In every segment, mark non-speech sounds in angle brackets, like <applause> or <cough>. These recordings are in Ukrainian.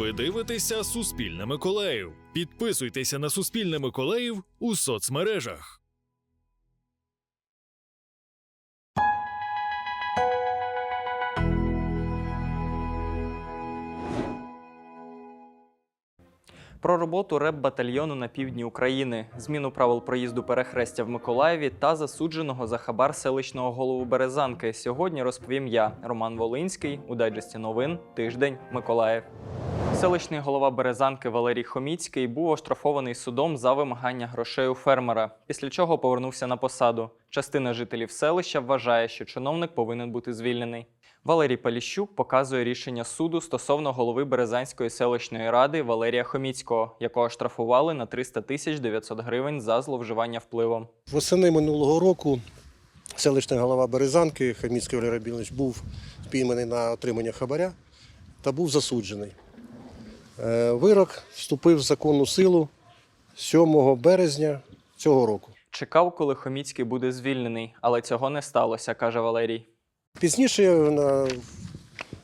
Ви дивитеся Суспільне Миколаїв. Підписуйтеся на Суспільне Миколаїв у соцмережах. Про роботу реп-батальйону на півдні України, зміну правил проїзду перехрестя в Миколаєві та засудженого за хабар селищного голову Березанки. Сьогодні розповім я, Роман Волинський, у дайджесті новин Тиждень Миколаїв. Селищний голова Березанки Валерій Хоміцький був оштрафований судом за вимагання грошей у фермера, після чого повернувся на посаду. Частина жителів селища вважає, що чиновник повинен бути звільнений. Валерій Поліщук показує рішення суду стосовно голови Березанської селищної ради Валерія Хоміцького, якого штрафували на 300 тисяч 900 гривень за зловживання впливом. Восени минулого року селищний голова Березанки Хаміцький Валерій Рабінович був спійманий на отримання хабаря та був засуджений. Е, Вирок вступив в законну силу 7 березня цього року. Чекав, коли Хоміцький буде звільнений, але цього не сталося, каже Валерій. Пізніше, на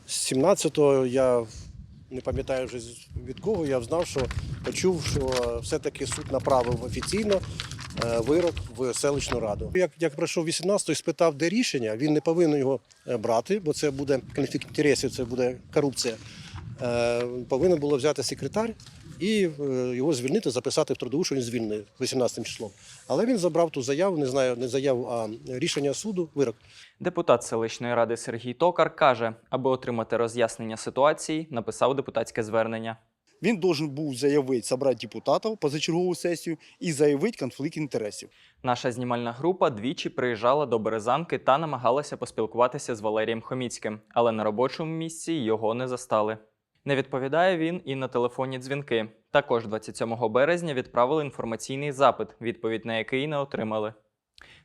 17-го, я не пам'ятаю вже від кого, я знав, що почув, що все-таки суд направив офіційно е, вирок в селищну раду. Як, як пройшов 18-й, спитав, де рішення, він не повинен його е, брати, бо це буде конфлікт інтересів, це буде корупція. Е, Повинен було взяти секретар і е, його звільнити, записати в трудову, що він звільнений 18 числом. Але він забрав ту заяву, не знаю, не заяву, а рішення суду, вирок. Депутат селищної ради Сергій Токар каже, аби отримати роз'яснення ситуації, написав депутатське звернення. Він должен був заявити, собрати депутатів позачергову сесію і заявити конфлікт інтересів. Наша знімальна група двічі приїжджала до Березанки та намагалася поспілкуватися з Валерієм Хоміцьким, але на робочому місці його не застали. Не відповідає він і на телефонні дзвінки. Також 27 березня відправили інформаційний запит, відповідь на який не отримали.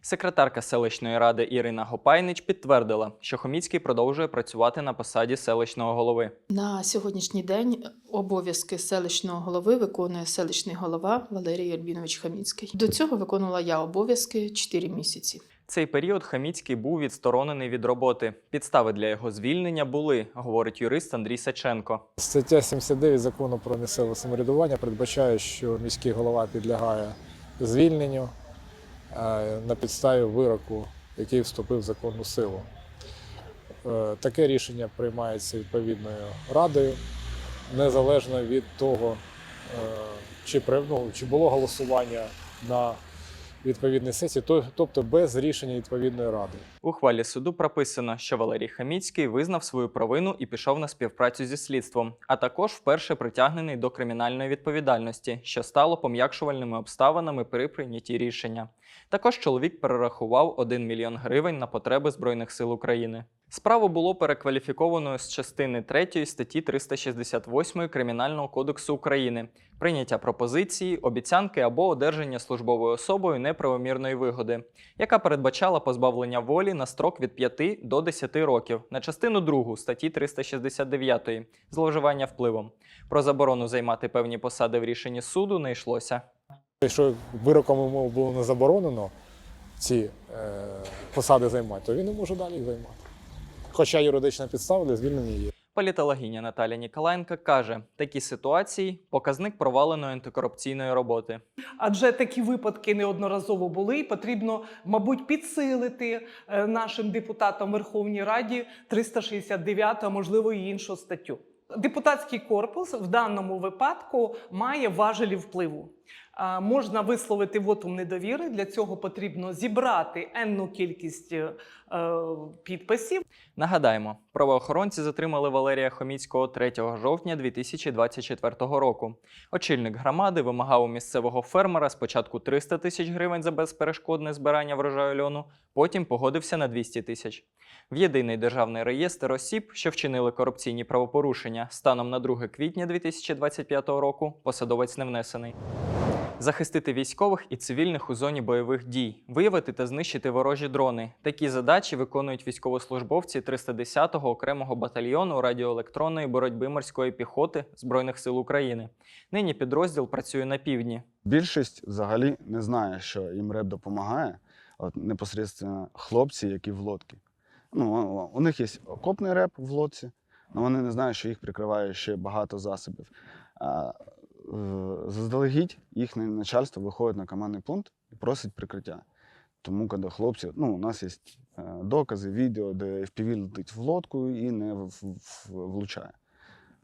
Секретарка селищної ради Ірина Гопайнич підтвердила, що Хоміцький продовжує працювати на посаді селищного голови. На сьогоднішній день обов'язки селищного голови виконує селищний голова Валерій Альбінович Хаміцький. До цього виконувала я обов'язки 4 місяці. Цей період Хаміцький був відсторонений від роботи. Підстави для його звільнення були, говорить юрист Андрій Саченко. Стаття 79 закону про місцеве самоврядування передбачає, що міський голова підлягає звільненню е, на підставі вироку, який вступив в законну силу. Е, Таке рішення приймається відповідною радою, незалежно від того, е, ну, чи було голосування на відповідній сесії, то- тобто без рішення відповідної ради. У хвалі суду прописано, що Валерій Хаміцький визнав свою провину і пішов на співпрацю зі слідством, а також вперше притягнений до кримінальної відповідальності, що стало пом'якшувальними обставинами при прийнятті рішення. Також чоловік перерахував 1 мільйон гривень на потреби Збройних сил України. Справу було перекваліфікованою з частини 3 статті 368 Кримінального кодексу України прийняття пропозиції, обіцянки або одержання службовою особою неправомірної вигоди, яка передбачала позбавлення волі на строк від 5 до 10 років на частину 2 статті 369 зловживання впливом. Про заборону займати певні посади в рішенні суду не йшлося. Якщо вироком йому було не заборонено ці е, посади займати, то він не може далі їх займати. Хоча юридична підстава для звільнення є. Політологиня Наталя Ніколаєнка каже, такі ситуації показник проваленої антикорупційної роботи. Адже такі випадки неодноразово були, і потрібно, мабуть, підсилити е, нашим депутатам Верховній Раді 369, а можливо і іншу статтю. Депутатський корпус в даному випадку має важелі впливу. Можна висловити вотум недовіри. Для цього потрібно зібрати енну кількість е, підписів. Нагадаємо, правоохоронці затримали Валерія Хоміцького 3 жовтня 2024 року. Очільник громади вимагав у місцевого фермера спочатку 300 тисяч гривень за безперешкодне збирання врожаю льону, потім погодився на 200 тисяч. В єдиний державний реєстр осіб, що вчинили корупційні правопорушення, станом на 2 квітня 2025 року посадовець не внесений. Захистити військових і цивільних у зоні бойових дій, виявити та знищити ворожі дрони. Такі задачі виконують військовослужбовці 310-го окремого батальйону радіоелектронної боротьби морської піхоти Збройних сил України. Нині підрозділ працює на півдні. Більшість взагалі не знає, що їм реп допомагає. От непосередньо хлопці, які в лодці. Ну, у них є окопний реп в лодці, але вони не знають, що їх прикриває ще багато засобів. Е, заздалегідь їхнє начальство виходить на командний пункт і просить прикриття. Тому, коли хлопці, ну, у нас є е, докази, відео, де FPV летить в лодку і не в- в- влучає.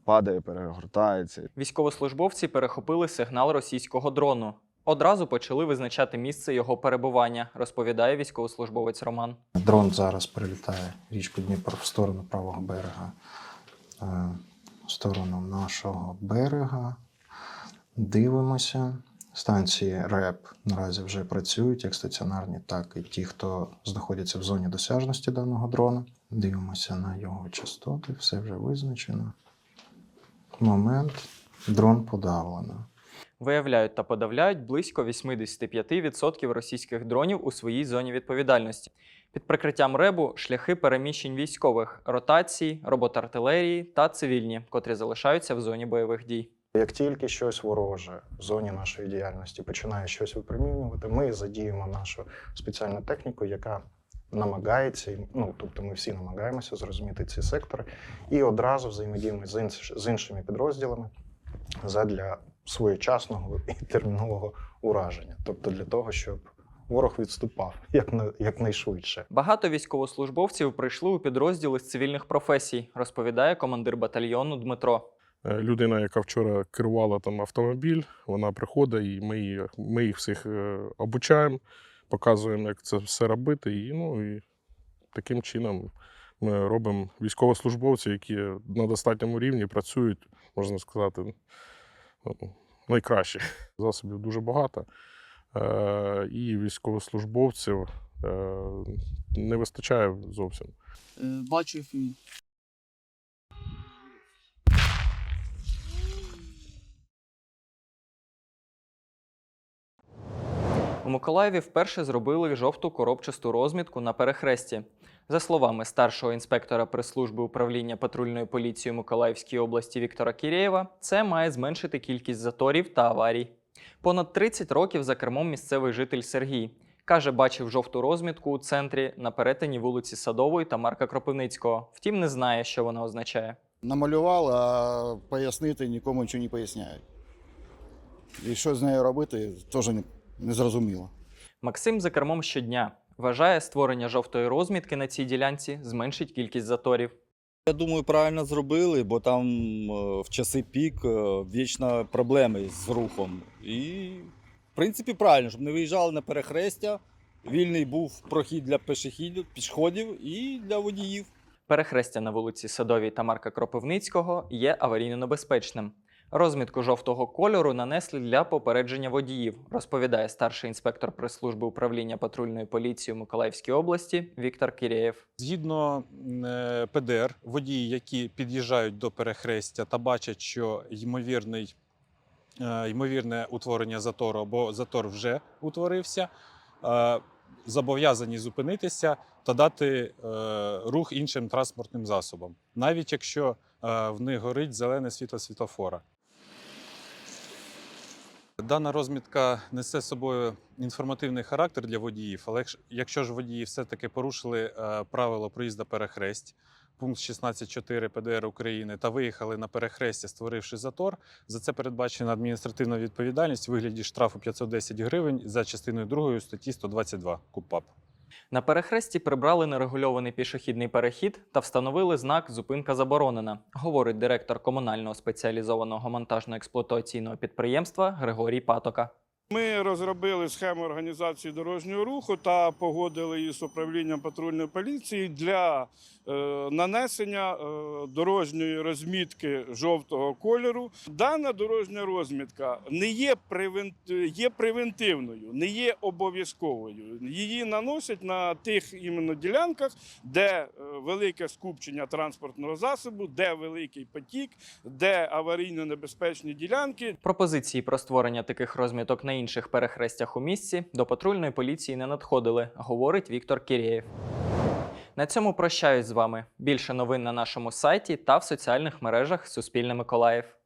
Падає, перегортається. Військовослужбовці перехопили сигнал російського дрону. Одразу почали визначати місце його перебування, розповідає військовослужбовець Роман. Дрон зараз перелітає річку Дніпро в сторону правого берега, е, в сторону нашого берега. Дивимося. Станції РЕП наразі вже працюють як стаціонарні, так і ті, хто знаходяться в зоні досяжності даного дрона. Дивимося на його частоти, все вже визначено. Момент. Дрон подавлено. Виявляють та подавляють близько 85% російських дронів у своїй зоні відповідальності. Під прикриттям ребу шляхи переміщень військових, ротації, робота артилерії та цивільні, котрі залишаються в зоні бойових дій. Як тільки щось вороже в зоні нашої діяльності починає щось випромінювати, ми задіємо нашу спеціальну техніку, яка намагається, ну тобто ми всі намагаємося зрозуміти ці сектори, і одразу взаємодіємо з, інш, з іншими підрозділами задля своєчасного і термінового ураження, тобто для того, щоб ворог відступав <laughs> як на- якнайшвидше. Багато військовослужбовців прийшли у підрозділи з цивільних професій, розповідає командир батальйону Дмитро. Е, людина, яка вчора керувала там автомобіль, вона приходить, і ми, її- ми їх всіх е, обучаємо, показуємо, як це все робити. І, ну, і таким чином ми робимо військовослужбовців, які на достатньому рівні працюють, можна сказати, ну, найкраще. Засобів дуже багато. Е, і військовослужбовців не вистачає зовсім. Бачив і У Миколаєві вперше зробили жовту коробчасту розмітку на перехресті. За словами старшого інспектора прес-служби управління патрульної поліції Миколаївській області Віктора Кірєєва, це має зменшити кількість заторів та аварій. Понад 30 років за кермом місцевий житель Сергій. Каже, бачив жовту розмітку у центрі на перетині вулиці Садової та Марка Кропивницького. Втім, не знає, що вона означає. Намалював, а пояснити нікому нічого не поясняють. І що з нею робити, теж не, не зрозуміло. Максим за кермом щодня. Вважає, створення жовтої розмітки на цій ділянці зменшить кількість заторів. Я думаю, правильно зробили, бо там е, в часи пік е, вічно проблеми з рухом. І, в принципі, правильно, щоб не виїжджали на перехрестя. Вільний був прохід для пішохідів, пішходів і для водіїв. Перехрестя на вулиці Садовій та Марка Кропивницького є аварійно небезпечним. Розмітку жовтого кольору нанесли для попередження водіїв, розповідає старший інспектор прес-служби управління патрульної поліції у Миколаївській області Віктор Кірєєв. Згідно е, ПДР, водії, які під'їжджають до перехрестя та бачать, що ймовірний, е, ймовірне утворення затору або затор вже утворився, е, зобов'язані зупинитися та дати рух іншим транспортним засобам, навіть якщо в них горить зелене світло світлофора. Дана розмітка несе собою інформативний характер для водіїв, але якщо- ж водії все-таки порушили е, правило проїзду перехресть, пункт 16.4 ПДР України та виїхали на перехрестя, створивши затор, за це передбачена адміністративна відповідальність у вигляді штрафу 510 гривень за частиною 2 статті 122 КУПАП. На перехресті прибрали нерегульований пішохідний перехід та встановили знак Зупинка заборонена, говорить директор комунального спеціалізованого монтажно-експлуатаційного підприємства Григорій Патока. Ми розробили схему організації дорожнього руху та погодили її з управлінням патрульної поліції для е, нанесення е, дорожньої розмітки жовтого кольору. Дана дорожня розмітка не є, є превентивною, не є обов'язковою. Її наносять на тих іменно ділянках, де е, велике скупчення транспортного засобу, де великий потік, де аварійно небезпечні ділянки, Пропозиції про створення таких розміток на інших перехрестях у місті до патрульної поліції не надходили, говорить Віктор Кірєєв. На цьому прощаюсь з вами. Більше новин на нашому сайті та в соціальних мережах Суспільне Миколаїв.